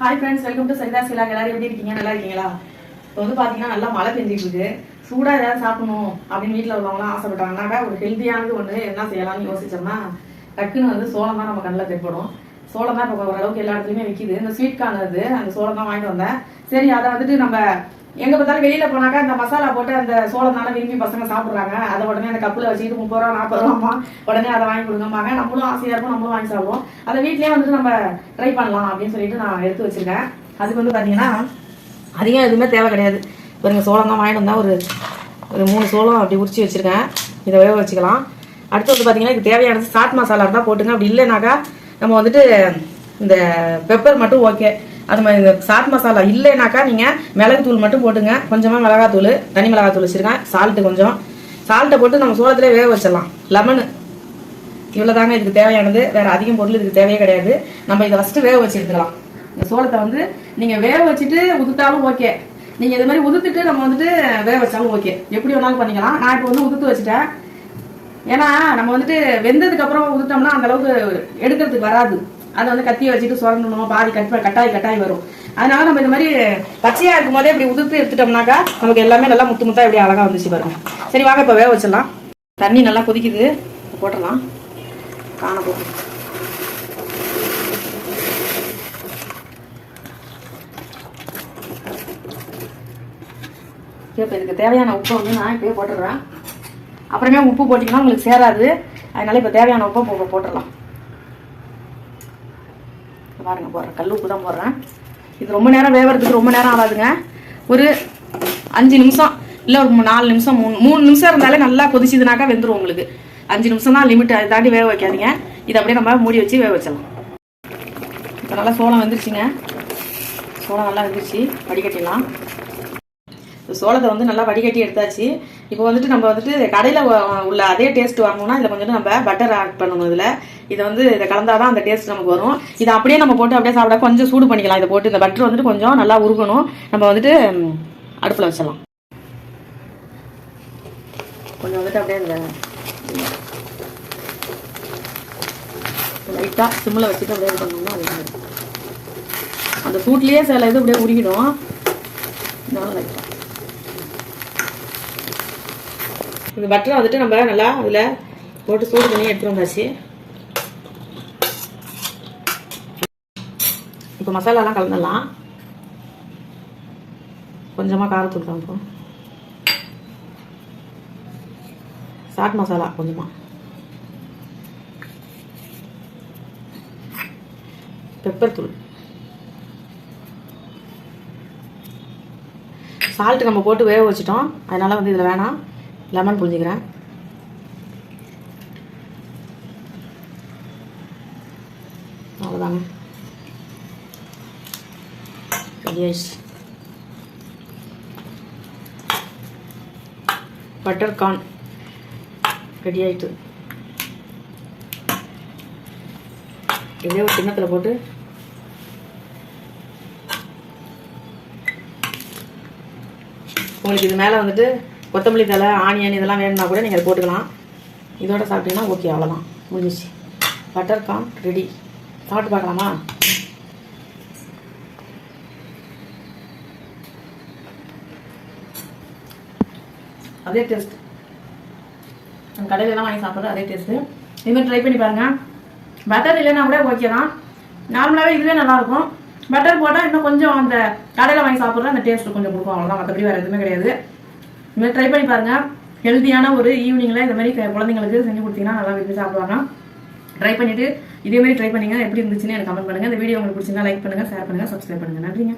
Hi friends welcome to Saritha Sila எல்லாரும் எப்படி இருக்கீங்க? நல்லா இருக்கீங்களா? இப்போ வந்து பார்த்தீங்கன்னா நல்லா மழை பெஞ்சிட்டு இருக்கு சூடாக ஏதாவது சாப்பிடணும் அப்படின்னு வீட்டில் உள்ளவங்களாம் ஆசைப்பட்டாங்கன்னாக்கா ஒரு ஹெல்த்தியானது ஒன்று என்ன செய்யலாம்னு யோசிச்சோம்னா டக்குன்னு வந்து சோளம் தான் நம்ம கண்ணில் தென்படும். சோளம் தான் இப்போ ஓரளவுக்கு எல்லா இடத்துலையுமே விற்கிது இந்த ஸ்வீட் கார்ன் அது அந்த சோளம் தான் வாங்கிட்டு வந்தேன். சரி அதை வந்துட்டு நம்ம எங்க பார்த்தாலும் வெளியில போனாக்கா அந்த மசாலா போட்டு அந்த சோளம் தானே விரும்பி பசங்க சாப்பிடுறாங்க. அதை உடனே அந்த கப்புல வச்சுக்கிட்டு முப்பது ரூபா நாற்பது ரூபாமா உடனே அதை வாங்கி கொடுங்கம்பாங்க நம்மளும் ஆசையா இருக்கும் நம்மளும் வாங்கி சாப்பிடுவோம். அதை வீட்லயே வந்துட்டு நம்ம ட்ரை பண்ணலாம் அப்படின்னு சொல்லிட்டு நான் எடுத்து வச்சிருக்கேன். அதுக்கு வந்து பாத்தீங்கன்னா அதிகம் எதுவுமே தேவை கிடையாது. பாருங்க சோளம் தான் வாங்கிட்டு வந்தா ஒரு ஒரு மூணு சோளம் அப்படி உரிச்சு வச்சிருக்கேன். இதை வேக வச்சுக்கலாம். அடுத்து வந்து பாத்தீங்கன்னா இதுக்கு தேவையானது சாட் மசாலா இருந்தால் போட்டுங்க. அப்படி இல்லைனாக்கா நம்ம வந்துட்டு இந்த பெப்பர் மட்டும் ஓகே அது மாதிரி இந்த சாட் மசாலா இல்லைனாக்கா நீங்கள் மிளகு தூள் மட்டும் போட்டுங்க. கொஞ்சமாக மிளகாத்தூள் தனி மிளகாத்தூள் வச்சுருக்கேன். சால்ட்டு கொஞ்சம். சால்ட்டை போட்டு நம்ம சோளத்திலே வேக வச்சிடலாம். லெமனு இவ்வளோதாங்க இதுக்கு தேவையானது. வேறு அதிகம் பொருள் இதுக்கு தேவையே கிடையாது. நம்ம இதை ஃபஸ்ட்டு வேக வச்சு எடுத்துக்கலாம் இந்த சோளத்தை வந்து நீங்கள் வேக வச்சுட்டு உதுத்தாலும் ஓகே நீங்கள் இது மாதிரி உதுத்துட்டு நம்ம வந்துட்டு வேக வச்சாலும் ஓகே எப்படி வேணாலும் பண்ணிக்கலாம். நான் இப்போ வந்து உதுத்து வச்சுட்டேன். ஏன்னா நம்ம வந்துட்டு வெந்ததுக்கு அப்புறம் அந்தளவுக்கு அந்த அளவுக்கு எடுக்கிறதுக்கு வராது. அதை வந்து கத்தியை வச்சுட்டு சுரண்டணும்? பாதி கட் கட்டாய் கட்டாய் வரும். அதனால நம்ம இந்த மாதிரி பச்சையா இருக்கும் போதே இப்படி உதிர்த்து எடுத்துட்டோம்னாக்கா நமக்கு எல்லாமே நல்லா முத்து முத்தா இப்படி அழகா வந்துச்சு பாருங்க. சரி வாங்க இப்போ வேக வச்சிடலாம். தண்ணி நல்லா கொதிக்குது. போட்டுடலாம். காண போட்டு இப்போ இதுக்கு தேவையான உப்பை வந்து நான் இப்பயே போட்டுடுறேன். அப்புறமே உப்பு போட்டிங்கன்னா உங்களுக்கு சேராது. அதனால இப்போ தேவையான உப்பை போட்டுடலாம். பாருங்கள் பாருங்க போடுறேன். கல் உப்பு தான் போடுறேன். இது ரொம்ப நேரம் வேவறதுக்கு ரொம்ப நேரம் ஆகாதுங்க. ஒரு அஞ்சு நிமிஷம் இல்லை ஒரு நாலு நிமிஷம் மூணு மூணு நிமிஷம் இருந்தாலே நல்லா கொதிச்சுதுனாக்கா வெந்துடும் உங்களுக்கு. அஞ்சு நிமிஷம் தான் லிமிட் அதை தாண்டி வேக வைக்காதீங்க. இதை அப்படியே நம்ம மூடி வச்சு வேக வச்சிடலாம். இப்போ நல்லா சோளம் வந்துருச்சுங்க. சோளம் நல்லா வந்துருச்சு. வடிகட்டிடலாம். சோளத்தை வந்து நல்லா வடிகட்டி எடுத்தாச்சு. இப்போ வந்துட்டு நம்ம வந்துட்டு கடையில் உள்ள அதே டேஸ்ட் வாங்கணும்னா இதில் கொஞ்சம் நம்ம பட்டர் ஆட் பண்ணணும் இதில். இதை வந்து இதை கலந்தாதான் அந்த டேஸ்ட் நமக்கு வரும். இதை அப்படியே நம்ம போட்டு அப்படியே சாப்பிட கொஞ்சம் சூடு பண்ணிக்கலாம். இதை போட்டு இந்த பட்டர் வந்துட்டு கொஞ்சம் நல்லா உருகணும். நம்ம வந்துட்டு அடுப்பில் வச்சிடலாம். கொஞ்சம் வந்துட்டு அப்படியே இந்த லைட்டாக சிம்மில் வச்சுட்டு அப்படியே இது பண்ணோம்னா அது அந்த சூட்லேயே சில இது அப்படியே உருகிடும். இதனால லைட்டாக இந்த பட்டரை வந்துட்டு நம்ம நல்லா அதில் போட்டு சூடு பண்ணி எடுத்துட்டு வந்தாச்சு இப்போ மசாலாலாம் கலந்துடலாம். கொஞ்சமாக காரத்தூள் கலந்துக்கும் சாட் மசாலா கொஞ்சமாக பெப்பர் தூள். சால்ட் நம்ம போட்டு வேக வச்சிட்டோம். அதனால வந்து இதில் வேணாம். லெமன் புரிஞ்சுக்கிறேன் அவ்வளோதாங்க. ரெடி ஆயிடுச்சு. பட்டர் கார்ன் ரெடி ஆயிட்டு. இதே ஒரு கிண்ணத்தில் போட்டு உங்களுக்கு இது மேலே வந்துட்டு கொத்தமல்லி தலை ஆனியன் இதெல்லாம் வேணும்னா கூட நீங்கள் போட்டுக்கலாம். இதோட சாப்பிட்டீங்கன்னா ஓகே அவ்வளோதான் முடிஞ்சிச்சு. பட்டர் கார்ன் ரெடி சாப்பிட்டு பார்க்கலாமா? அதே டேஸ்ட் நம்ம வாங்கி சாப்பிட்றது அதே டேஸ்ட்டு இதுமாதிரி ட்ரை பண்ணி பாருங்கள் பட்டர் இல்லைன்னா கூட ஓகே தான். நார்மலாகவே இதுவே நல்லாயிருக்கும் பட்டர் போட்டால் இன்னும் கொஞ்சம் அந்த கடையில் வாங்கி சாப்பிட்ற அந்த டேஸ்ட் கொஞ்சம் கொடுக்கும். அவ்வளோதான் மற்றபடி வேறு எதுவுமே கிடையாது. இதுமாதிரி ட்ரை பண்ணி பாருங்க. ஹெல்த்தியான ஒரு ஈவினிங்கில் இந்த மாதிரி க- குழந்தைங்களுக்கு செஞ்சு கொடுத்தீங்கன்னா நல்லா விரும்பி சாப்பிடுவாங்க. ட்ரை பண்ணிட்டு இதே மாதிரி ட்ரை பண்ணிங்க. எப்படி இருந்துச்சுன்னு எனக்கு கமெண்ட் பண்ணுங்க. இந்த வீடியோ உங்களுக்கு பிடிச்சிருந்தா லைக் பண்ணுங்க ஷேர் பண்ணுங்க சப்ஸ்கிரைப் பண்ணுங்க. நன்றிங்க.